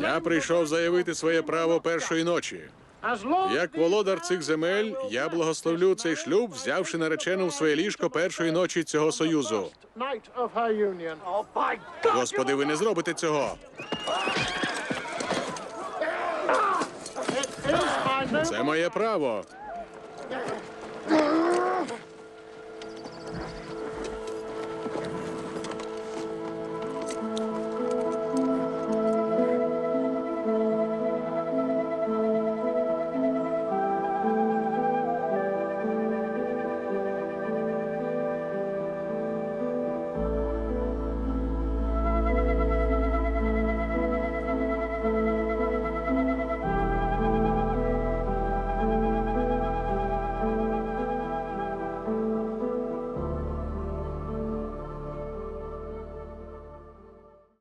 Я прийшов заявити своє право першої ночі. Як володар цих земель, я благословлю цей шлюб, взявши наречену в своє ліжко першої ночі цього союзу. Господи, ви не зробите цього. Це моє право.